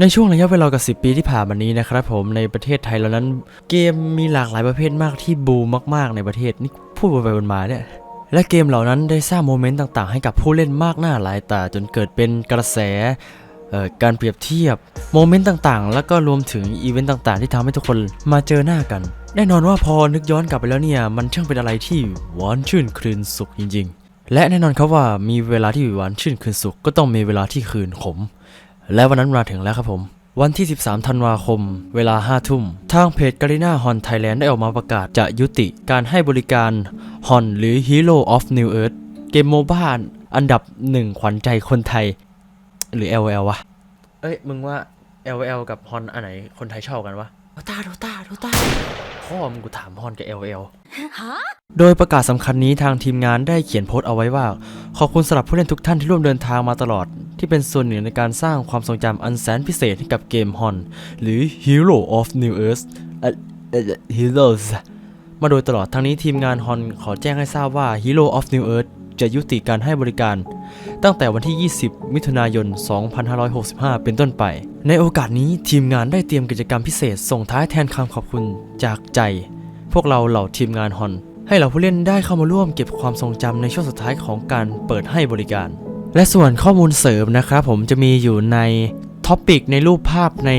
ในช่วงระยะเวลากับ10ปีที่ผ่านมานี้นะครับผมในประเทศไทยเรานั้นเกมมีหลากหลายประเภทมากที่บูมมากๆในประเทศนี่พูดไปวนมาเนี่ยและเกมเหล่านั้นได้สร้างโมเมนต์ต่างๆ ให้กับผู้เล่นมากหน้าหลายตาจนเกิดเป็นกระแสการเปรียบเทียบโมเมนต์ต่างๆ แล้วก็รวมถึงอีเวนต์ต่างๆ ที่ทำให้ทุกคนมาเจอหน้ากัน แน่นอนว่าพอนึกย้อนกลับไปแล้วเนี่ย มันช่างเป็นอะไรที่หวานชื่นคลืนสุขจริง ๆ และแน่นอนครับว่ามีเวลาที่หวานชื่นคืนสุขก็ต้องมีเวลาที่คืนขม และวันนั้นมาถึงแล้วครับผม วันที่ 13 ธันวาคม เวลา 5 ทุ่ม ทางเพจ g a r i n a Hon Thailand ได้ออกมาประกาศจะยุติการให้บริการ Hon หรือ Hero of New Earth เกมโมบ้าอันดับหนึ่งขวัญใจคนไทย หรือ LL วะ เอ้ย มึงว่า LL กับ Hon อันไหนคนไทยชอบกันวะโดตาโดตาโดตาพ่อมึงกูถาม Hon กับ LL โดยประกาศสำคัญนี้ทางทีมงานได้เขียนโพสต์เอาไว้ว่า ขอบคุณสำหรับผู้เล่นทุกท่านที่ร่วมเดินทางมาตลอด ที่เป็นส่วนหนึ่งในการสร้างความทรงจำอันแสนพิเศษให้กับเกม Hon หรือ Hero of New Earth เอ่อเอ่อ Heroes มาโดยตลอดทั้งนี้ทีมงาน Hon ขอแจ้งให้ทราบว่า Hero of New Earth จะยุติการให้บริการ ตั้งแต่วันที่ 20 มิถุนายน 2565 เป็นต้นไป ในโอกาสนี้ทีมงานได้เตรียมกิจกรรมพิเศษ ส่งท้ายแทนคำขอบคุณจากใจ พวกเราเหล่าทีมงานฮอน ให้เหล่าผู้เล่นได้เข้ามาร่วมเก็บความทรงจำในช่วงสุดท้ายของการเปิดให้บริการ และส่วนข้อมูลเสริมนะครับผมจะมีอยู่ในท็อปิกในรูปภาพใน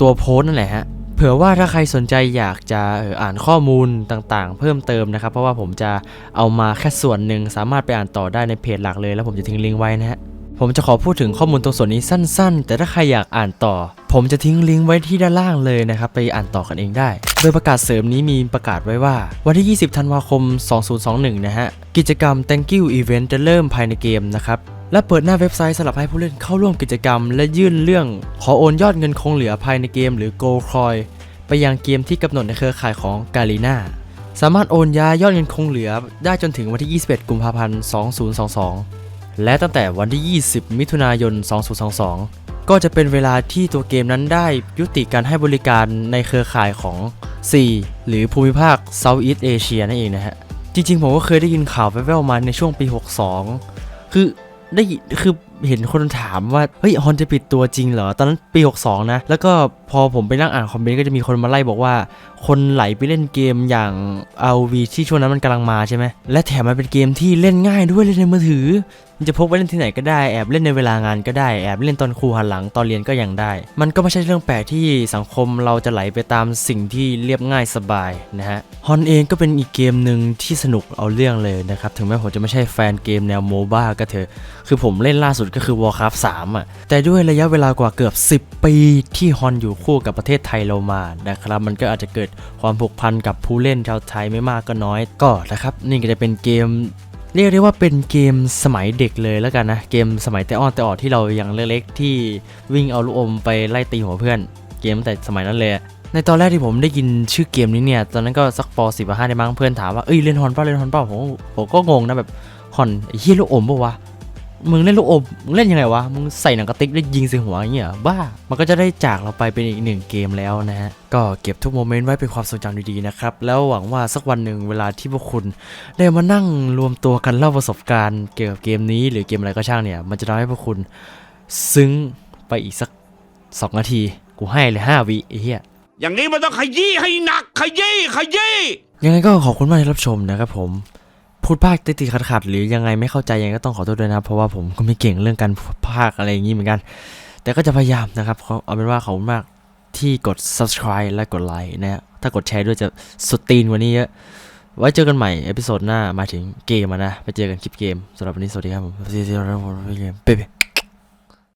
ตัวโพสต์นั่นแหละฮะเผื่อว่าถ้าใครสนใจอยากจะออ่านข้อมูลต่างๆ เพิ่มเติมนะครับ เพราะว่าผมจะเอามาแค่ส่วนหนึ่งสามารถไปอ่านต่อได้ในเพจหลักเลย แล้วผมจะทิ้งลิงก์ไว้นะฮะ ผมจะขอพูดถึงข้อมูลตรงส่วนนี้สั้น ๆ แต่ถ้าใครอยากอ่านต่อ ผมจะทิ้งลิงก์ไว้ที่ด้านล่างเลยนะครับ ไปอ่านต่อกันเองได้ โดยประกาศเสริมนี้มีประกาศไว้ว่า วันที่ 20 ธันวาคม 2021 นะฮะ กิจกรรม Thank you Event จะเริ่มภายในเกมนะครับและเปิดหน้าเว็บไซต์สำหรับให้ผู้เล่นเข้าร่วมกิจกรรม และยื่นเรื่อง ขอโอนยอดเงินคงเหลือภายในเกมหรือ Gold Coin ไปยังเกมที่กำหนดในเครือข่ายของ g a r i n a สามารถโอนย้ายยอดเงินคงเหลือได้จนถึงวันที่ 21 กุมภาพันธ์ 2022 และตั้งแต่วันที่ 20 มิถุนายน 2022 ก็จะเป็นเวลาที่ตัวเกมนั้นได้ยุติการให้บริการในเครือข่ายของ C หรือภูมิภาค Southeast Asia นั่นเองนะฮะ จริงๆ ผมก็เคยได้ยินข่าวแว่วๆมาในช่วงปี 62 คือได้คือ เห็นคนถามว่าเฮ้ยฮอนจะปิดตัวจริงเหรอตอนนั้นปี 62 นะ แล้วก็พอผมไปนั่งอ่านคอมเมนต์ก็จะมีคนมาไล่บอกว่า คนไหลไปเล่นเกมอย่าง ROV ที่ช่วงนั้นมันกำลังมาใช่ไหมและแถมมันเป็นเกมที่เล่นง่ายด้วยเล่นในมือถือมันจะพกไปเล่นที่ไหนก็ได้แอบเล่นในเวลางานก็ได้แอบเล่นตอนครูหันหลังตอนเรียนก็ยังได้ มันก็ไม่ใช่เรื่องแปลกที่สังคมเราจะไหลไปตามสิ่งที่เรียบง่ายสบายนะฮะฮอนเองก็เป็นอีกเกมหนึ่งที่สนุกเอาเรื่องเลยนะครับถึงแม้ผมจะไม่ใช่แฟนเกมแนวโมบ้าก็เถอะคือผมเล่นล่าสุดก็คือ Warcraft 3 อะ แต่ด้วยระยะเวลากว่าเกือบ 10 ปีที่ฮอนอยู่คู่กับประเทศไทยเรามานะครับ มันก็อาจจะเกิดความผูกพันกับผู้เล่นชาวไทยไม่มากก็น้อยก็นะครับ นี่ก็จะเป็นเกมเรียกได้ว่าเป็นเกมสมัยเด็กเลยแล้วกันนะ เกมสมัยแต่อ้อนแต่ออดที่เรายังเล็กๆที่วิ่งเอาลูกอมไปไล่ตีหัวเพื่อน เกมตั้งแต่สมัยนั้นเลยในตอนแรกที่ผมได้ยินชื่อเกมนี้เนี่ย ตอนนั้นก็สักป .10 ป .5 ได้มั้งเพื่อนถามว่า เอ้ยเล่นฮอนเปล่าเล่นฮอนเปล่าผมผมก็งงนะแบบฮอนไอ้เหี้ยลูกอมปะวะ มึงเล่นลูกอมมึงเล่นยังไงวะ มึงใส่หนังกระติกแล้วยิงใส่หัวอย่างเงี้ยเหรอบ้า มันก็จะได้จากเราไปเป็นอีกหนึ่งเกมแล้วนะฮะ ก็เก็บทุกโมเมนต์ไว้เป็นความทรงจำดีๆนะครับ แล้วหวังว่าสักวันหนึ่งเวลาที่พวกคุณได้มานั่งรวมตัวกันเล่าประสบการณ์เกี่ยวกับเกมนี้ หรือเกมอะไรก็ช่างเนี่ย มันจะทำให้พวกคุณซึ้งไปอีกสักสองนาที กูให้เลยห้าวิไอ้เหี้ยอย่างนี้มันต้องขยี้ให้หนักขยี้ขยี้ยังไงก็ขอบคุณมากที่รับชมนะครับผม พูดภาคติดติดขัดขัดหรือยังไงไม่เข้าใจยังก็ต้องขอโทษด้วยนะครับเพราะว่าผมก็ไม่เก่งเรื่องการภาคอะไรอย่างนี้เหมือนกัน แต่ก็จะพยายามนะครับเอาเป็นว่าขอบคุณมากที่กด subscribe และกดไลค์นะฮะถ้ากดแชร์ด้วยจะสุดตีนกว่านี้เยอะ ไว้เจอกันใหม่เอพิโซดหน้ามาถึงเกมนะ ไปเจอกันคลิปเกมสำหรับวันนี้สวัสดีครับผมสวัสดีครับผมเกมเป๊ะ